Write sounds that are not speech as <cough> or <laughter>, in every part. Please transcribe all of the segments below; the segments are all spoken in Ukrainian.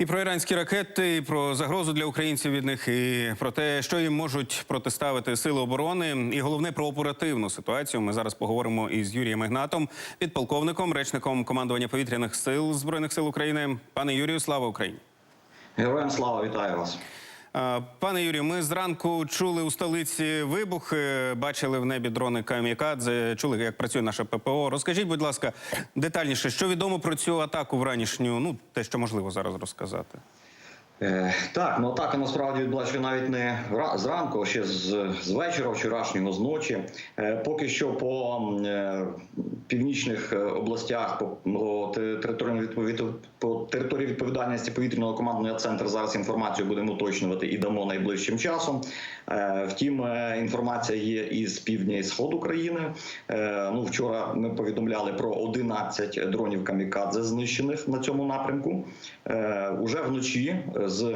І про іранські ракети, і про загрозу для українців від них, і про те, що їм можуть протиставити сили оборони, і головне про оперативну ситуацію. Ми зараз поговоримо із Юрієм Ігнатом, підполковником, речником командування повітряних сил збройних сил України. Пане Юрію, слава Україні! Героям слава вітаю вас. А, Пане Юрію, ми зранку чули у столиці вибухи, бачили в небі дрони камікадзе, чули, як працює наше ППО. Розкажіть, будь ласка, детальніше, що відомо про цю атаку вранішню? Ну, те, що можливо зараз розказати. Е, так, ну атака насправді відбулася навіть не зранку, а ще з, з вечора вчорашнього, з ночі. Е, поки що по е, північних областях, по, по, території по території відповідальності повітряного командного центру зараз інформацію будемо уточнювати і дамо найближчим часом. Е, втім, е, інформація є із півдня і сходу країни. Е, ну, вчора ми повідомляли про 11 дронів камікадзе знищених на цьому напрямку. Уже вночі з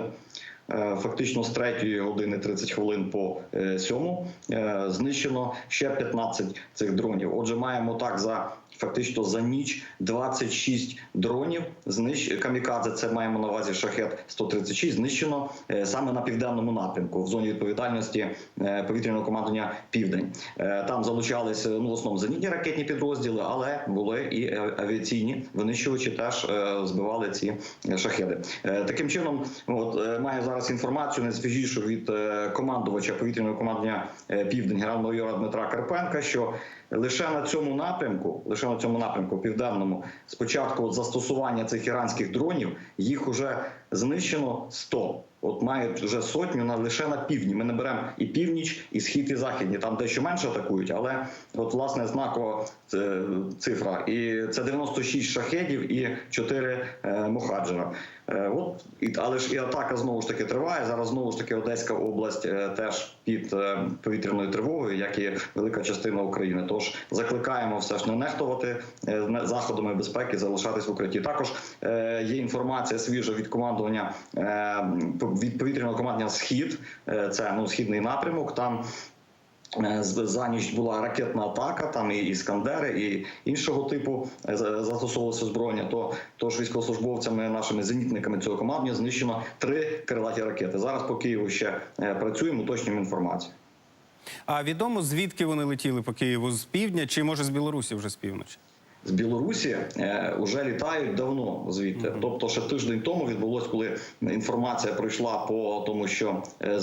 фактично з 3 години 30 хвилин по 7 знищено ще 15 цих дронів. Отже, маємо так за фактично за ніч 26 дронів знищ камікадзе. Це маємо на увазі шахет 136 знищено е, саме на південному напрямку в зоні відповідальності е, повітряного командування Південь. Е, Там залучалися ну в основному зенітні ракетні підрозділи, але були і авіаційні винищувачі теж збивали ці шахеди. Таким чином, от маю зараз інформацію найсвіжішу від командувача повітряного командування Південь генерал-майора Дмитра Карпенка, що лише на цьому напрямку, лише на цьому напрямку південному, спочатку застосування цих іранських дронів, їх уже знищено 100. От мають вже сотню на лише на півдні. Ми не беремо і північ, і схід, і західні. Там дещо менше атакують, але от власне знакова цифра. І це 96 шахедів і 4 е, мухаджера. Е, От але ж і атака знову ж таки триває. Зараз знову ж таки Одеська область е, теж під е, повітряною тривогою, як і велика частина України. Тож закликаємо все ж не нехтувати е, заходами безпеки, залишатись в укритті. Також є інформація свіжа від командування е, від повітряного командування Схід. Е, Це ну східний напрямок. Там Е, За ніч була ракетна атака, там і іскандери, і іншого типу е, застосовувалося озброєння. То тож військовослужбовцями, нашими зенітниками цього командування знищено три крилаті ракети. Зараз по Києву ще працюємо, уточнюємо інформацію. А відомо звідки вони летіли по Києву з півдня, чи може з Білорусі вже з півночі? З Білорусі е, вже літають давно звідти. Тобто, ще тиждень тому відбулось, коли інформація пройшла по тому, що е, е,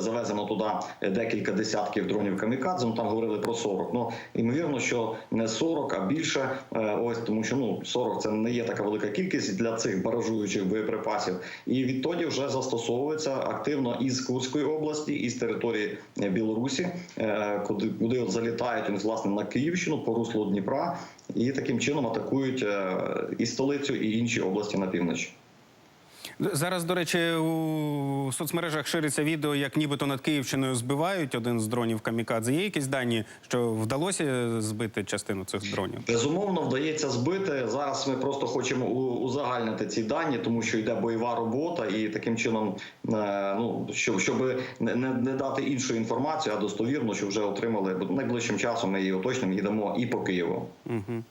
завезено туди декілька десятків дронів камікадзе. Ну там говорили про 40. Ну ймовірно, що не 40, а більше. Е, ось тому, що ну 40 це не є така велика кількість для цих баражуючих боєприпасів. І відтоді вже застосовується активно із Курської області, із території е, Білорусі, е, куди куди от залітають власне на Київщину по руслу Дніпра, і таким чином атакують е, і столицю, і інші області на півночі. Зараз, до речі, у соцмережах шириться відео, як нібито над Київщиною збивають один з дронів камікадзе. Є якісь дані, що вдалося збити частину цих дронів? Безумовно, вдається збити. Зараз ми просто хочемо узагальнити ці дані, тому що йде бойова робота, і таким чином, е, ну щоб, щоб не, не, дати іншу інформацію, а достовірно, що вже отримали найближчим часом. Ми її уточнимо і дамо і по Києву. Угу.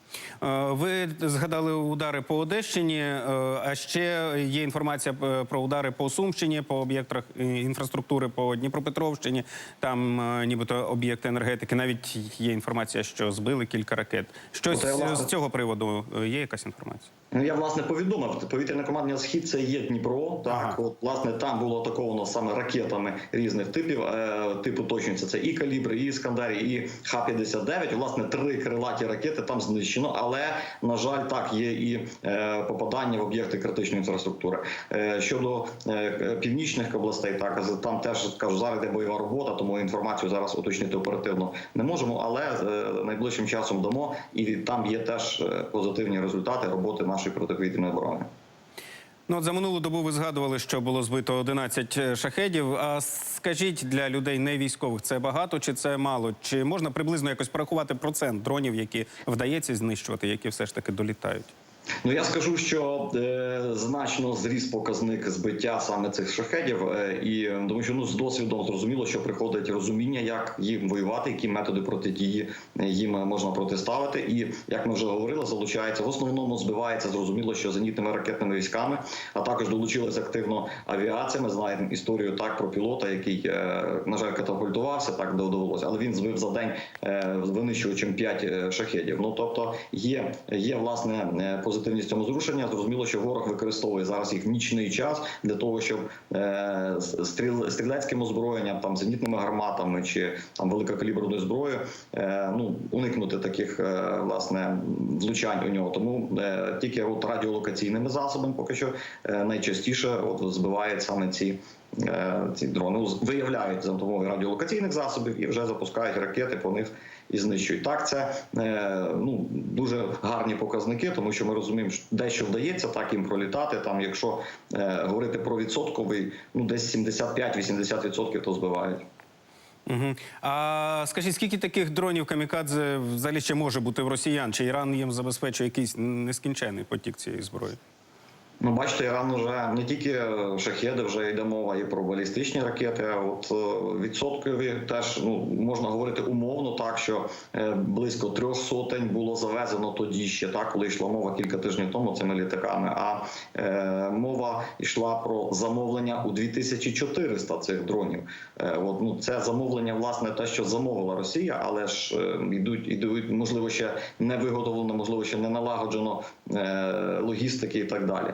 Ви згадали удари по Одещині, е, а ще є інформація е, про удари по Сумщині, по об'єктах е, інфраструктури по Дніпропетровщині. Там е, нібито об'єкти енергетики. Навіть є інформація, що збили кілька ракет. Щось власне, з цього приводу є якась інформація? Ну, я власне повідомив, повітряне командування Схід це є Дніпро. Так, Ага. от власне там було атаковано саме ракетами різних типів. Е, типу точніться це і калібри, і іскандері, і Х-59. Власне, три крилаті ракети там знищено. Але на жаль, так є і е, попадання в об'єкти критичної інфраструктури. Е, щодо е, північних областей, так там теж кажу, зараз йде бойова робота, тому інформацію зараз уточнити оперативно не можемо. Але е, найближчим часом дамо, і там є теж позитивні результати роботи нашої протиповітряної оборони. Ну, от за минулу добу ви згадували, що було збито 11 шахедів. А скажіть для людей не військових, це багато чи це мало? Чи можна приблизно якось порахувати процент дронів, які вдається знищувати, які все ж таки долітають? Ну я скажу, що е, значно зріс показник збиття саме цих шахедів, е, і е, тому що ну з досвідом зрозуміло, що приходить розуміння, як їм воювати, які методи протидії е, їм можна протиставити. І як ми вже говорили, залучається в основному збивається зрозуміло, що зенітними ракетними військами, а також долучилась активно авіація. Ми знаємо історію так про пілота, який е, на жаль катапультувався, так довелося, але він збив за день е, винищувачем 5 шахедів. Ну тобто є, є власне е, позитивність цьому зрушення. Зрозуміло, що ворог використовує зараз їх в нічний час для того, щоб е, стріл, стрілецьким озброєнням, там зенітними гарматами чи там великокаліберною зброєю, е, ну уникнути таких е, власне влучань у нього. Тому е, тільки от радіолокаційними засобами, поки що е, найчастіше от збивають саме ці. е, Ці дрони виявляють за допомогою радіолокаційних засобів і вже запускають ракети по них і знищують. Так, це е, ну дуже гарні показники, тому що ми розуміємо, що дещо вдається так їм пролітати. Там, якщо е, говорити про відсотковий, ну десь 75-80% то збивають. Угу. А скажіть, скільки таких дронів камікадзе взагалі ще може бути в росіян? Чи Іран їм забезпечує якийсь нескінченний потік цієї зброї? Ну, бачите, Іран вже не тільки шахеди, вже йде мова і про балістичні ракети. А от е, відсоткові теж ну можна говорити умовно, так що е, близько трьох сотень було завезено тоді ще так, коли йшла мова кілька тижнів тому цими літаками. А е, мова йшла про замовлення у 2400 цих дронів. Е, от ну це замовлення, власне, те, що замовила Росія, але ж е, йдуть ідуть, можливо, ще не виготовлено, можливо, ще не налагоджено е, логістики і так далі.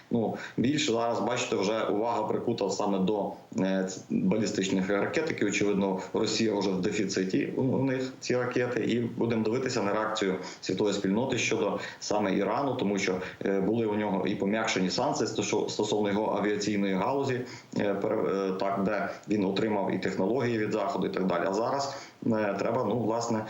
Ну більше зараз бачите, вже увага прикута саме до е, балістичних ракет, які очевидно Росія вже в дефіциті у, них ці ракети, і будемо дивитися на реакцію світової спільноти щодо саме Ірану, тому що е, були у нього і пом'якшені санкції стосо- стосовно його авіаційної галузі, е, так де він отримав і технології від заходу, і так далі. А зараз треба ну власне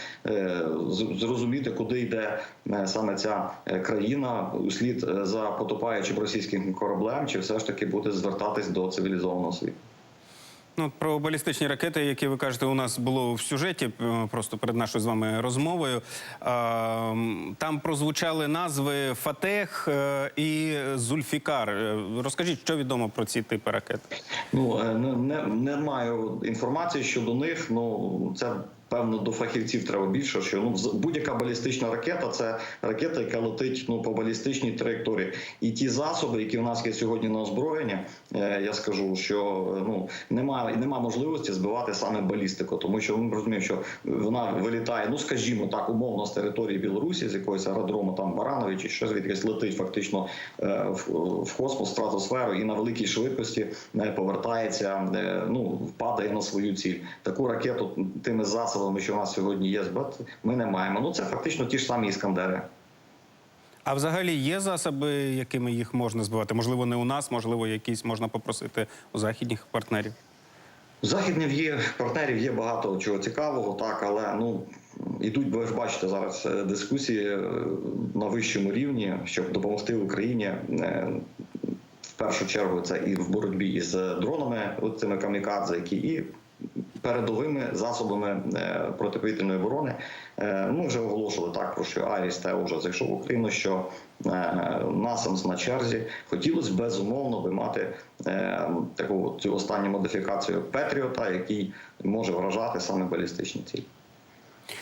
зрозуміти, куди йде саме ця країна услід за потопаючим російським кораблем, чи все ж таки буде звертатись до цивілізованого світу. Ну, про балістичні ракети, які ви кажете, у нас було в сюжеті е, просто перед нашою з вами розмовою. Там прозвучали назви Фатех е, і Зульфікар. Е, Розкажіть, що відомо про ці типи ракет? Ну не, не, не маю інформації щодо них. Ну це певно до фахівців треба більше. Що ну будь-яка балістична ракета це ракета, яка летить ну по балістичній траєкторії. І ті засоби, які в нас є сьогодні на озброєнні, е, я скажу, що е, ну немає нема можливості збивати саме балістику, тому що ми розуміємо, що вона вилітає, ну скажімо так, умовно з території Білорусі, з якогось аеродрому там Баранові чи щось звідкись летить фактично е, в, космос, в стратосферу і на великій швидкості повертається, ну впадає на свою ціль. Таку ракету тими засобами, що в нас сьогодні є, ми не маємо. Ну це фактично ті ж самі іскандери. А взагалі є засоби, якими їх можна збивати? Можливо, не у нас, можливо, якісь можна попросити у західних партнерів. У західних є партнерів є багато чого цікавого, так але ну ідуть, ви ж бачите зараз е, дискусії е, на вищому рівні, щоб допомогти Україні. е, В першу чергу це і в боротьбі із дронами, от цими камікадзе, які і передовими засобами е, протиповітряної оборони. Е, Ми вже оголошували так, про що Аріс та вже зайшов в Україну. Що е, насамс на черзі хотілося безумовно би мати таку цю останню модифікацію Петріота, який може вражати саме балістичні цілі.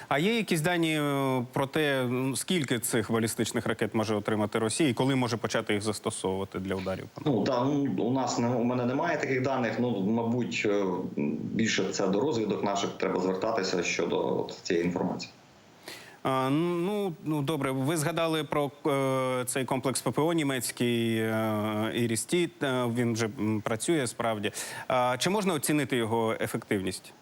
А є якісь дані е, про те, скільки цих балістичних ракет може отримати Росія і коли може почати їх застосовувати для ударів? Ну та ну, у нас не у мене немає таких даних. Ну мабуть, е, більше це до розвідок наших треба звертатися щодо от цієї інформації. А, ну, ну добре, ви згадали про е, цей комплекс ППО німецький е, Ірістіт. Е, він вже працює справді. А, чи можна оцінити його ефективність?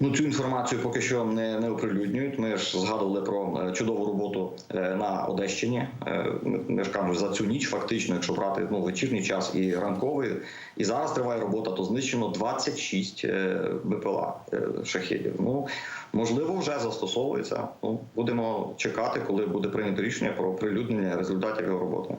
Ну цю інформацію поки що не, не оприлюднюють. Ми ж згадували про е, чудову роботу е, на Одещині. Е, Ми, ж кажемо за цю ніч, фактично, якщо брати ну вечірній час і ранковий, і зараз триває робота, то знищено 26 е, БПЛА шахедів. Ну можливо, вже застосовується. Ну будемо чекати, коли буде прийнято рішення про оприлюднення результатів його роботи.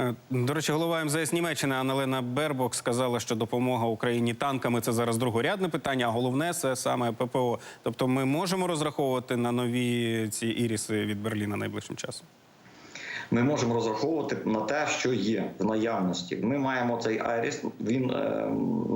Е, До речі, голова МЗС Німеччини Аналена Бербок сказала, що допомога Україні танками це зараз другорядне питання, а головне це саме ППО. Тобто, ми можемо розраховувати на нові ці іріси від Берліна найближчим часом. Ми можемо розраховувати на те, що є в наявності. Ми маємо цей Айріс. Він е,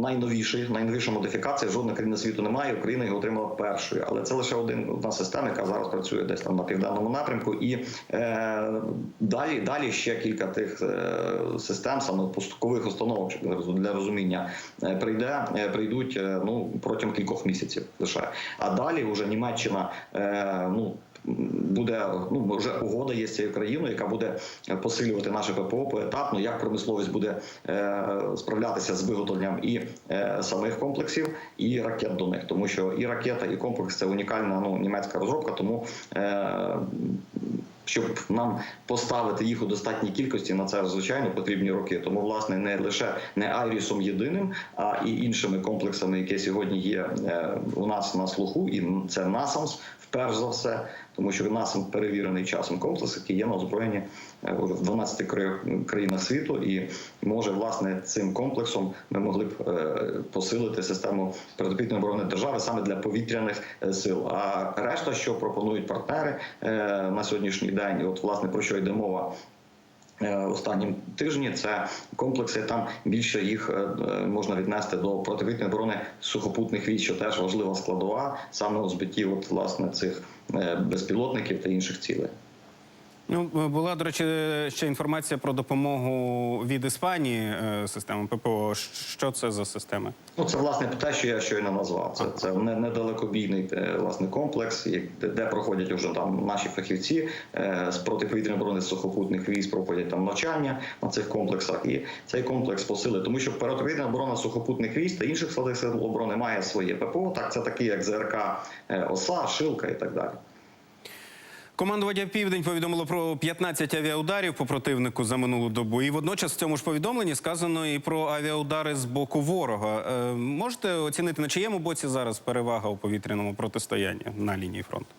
найновіший, найновіша модифікація. Жодна країна світу немає. Україна його отримала першою, але це лише один одна система, яка зараз працює десь там на південному напрямку. І е, далі, далі ще кілька тих е, систем, саме пускових установок для розуміння, е, прийде, е, прийдуть е, ну протягом кількох місяців лише. А далі вже Німеччина е, ну. Буде ну вже угода є з цією країною, яка буде посилювати наше ППО поетапно, як промисловість буде е, справлятися з виготовленням і е, самих комплексів, і ракет до них, тому що і ракета, і комплекс це унікальна ну німецька розробка. Тому е, щоб нам поставити їх у достатній кількості, на це звичайно потрібні роки. Тому, власне, не лише не Айрісом єдиним, а і іншими комплексами, які сьогодні є е, у нас на слуху, і це НАСАМС, вперше за все, тому що НАСАМС перевірений часом комплекс, який є на озброєнні в 12 країнах світу, і може власне цим комплексом ми могли б е, посилити систему протиповітряної оборони держави саме для повітряних е, сил. А решта, що пропонують партнери е, на сьогоднішній день, от власне про що йде мова. е, Останнім тижні це комплекси. Там більше їх е, е, можна віднести до протиповітряної оборони сухопутних військ, що теж важлива складова саме у збитті от власне цих е, безпілотників та інших цілей. Ну, була, до речі, ще інформація про допомогу від Іспанії е, системам ППО. Що це за системи? Ну, це власне те, що я щойно назвав. Це, це не- недалекобійний е, власне комплекс, де, проходять вже там наші фахівці е, з протиповітряної оборони сухопутних військ, проходять там навчання на цих комплексах. І цей комплекс посилить, тому що протиповітряна оборона сухопутних військ та інших складних сил оборони має своє ППО. Так, це такі як ЗРК ОСА, Шилка і так далі. Командування Південь повідомило про 15 авіаударів по противнику за минулу добу. І водночас в цьому ж повідомленні сказано і про авіаудари з боку ворога. Е, можете оцінити на чиєму боці зараз перевага у повітряному протистоянні на лінії фронту?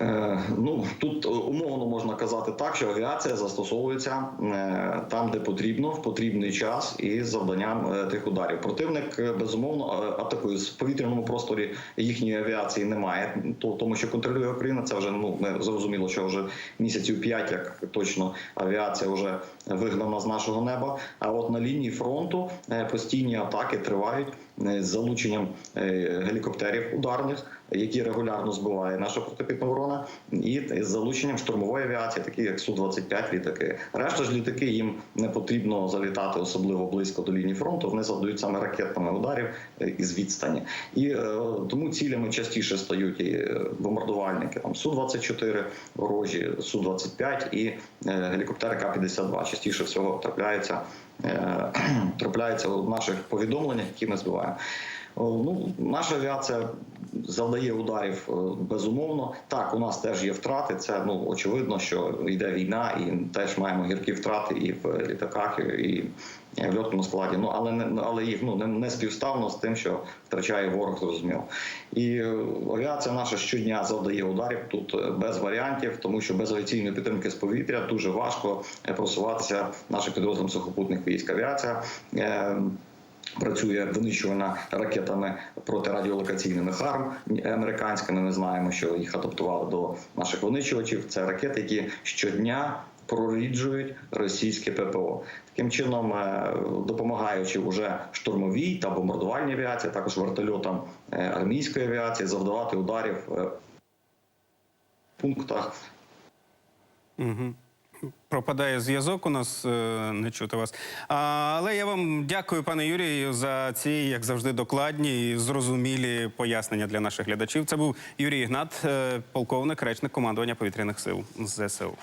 Е, Ну тут е, умовно можна казати так, що авіація застосовується е, там, де потрібно, в потрібний час і завданням тих ударів. Противник безумовно атакує в повітряному просторі їхньої авіації немає. То тому, що контролює Україна, це вже ну ми зрозуміло, що вже місяців п'ять, як точно авіація вже вигнана з нашого неба. А от на лінії фронту постійні атаки тривають з залученням е, гелікоптерів ударних які регулярно збиває наша протипітна оборона, і з залученням штурмової авіації, такі як су 25 літаки. Решта ж літаки їм не потрібно залітати особливо близько до лінії фронту. Вони завдають саме ракетами ударів е, із відстані, і е, тому цілями частіше стають і е, бомбардувальники там су 24 ворожі, су 25 і е, гелікоптери К-52. Частіше всього трапляються. Е, <clears throat> в у наших повідомленнях, які ми збиваємо. О, Ну, наша авіація завдає ударів е, безумовно. Так, у нас теж є втрати. Це ну очевидно, що йде війна, і теж маємо гіркі втрати і в літаках, і в льотному складі. Ну але не але їх ну не, не співставно з тим, що втрачає ворог, зрозуміло. І е, авіація наша щодня завдає ударів тут е, без варіантів, тому що без авіаційної підтримки з повітря дуже важко е, просуватися нашим підрозділом сухопутних військ. Авіація. Працює винищувана ракетами протирадіолокаційними ХАРМ американськими. Ми знаємо, що їх адаптували до наших винищувачів. Це ракети, які щодня проріджують російське ППО. Таким чином, е, допомагаючи уже штурмовій та бомбардувальній авіації, також вертольотам е, армійської авіації, завдавати ударів е, в пунктах Угу. Пропадає зв'язок у нас, е, не чути вас. Але я вам дякую, пане Юрію, за ці, як завжди, докладні і зрозумілі пояснення для наших глядачів. Це був Юрій Ігнат, е, полковник, речник командування повітряних сил ЗСУ.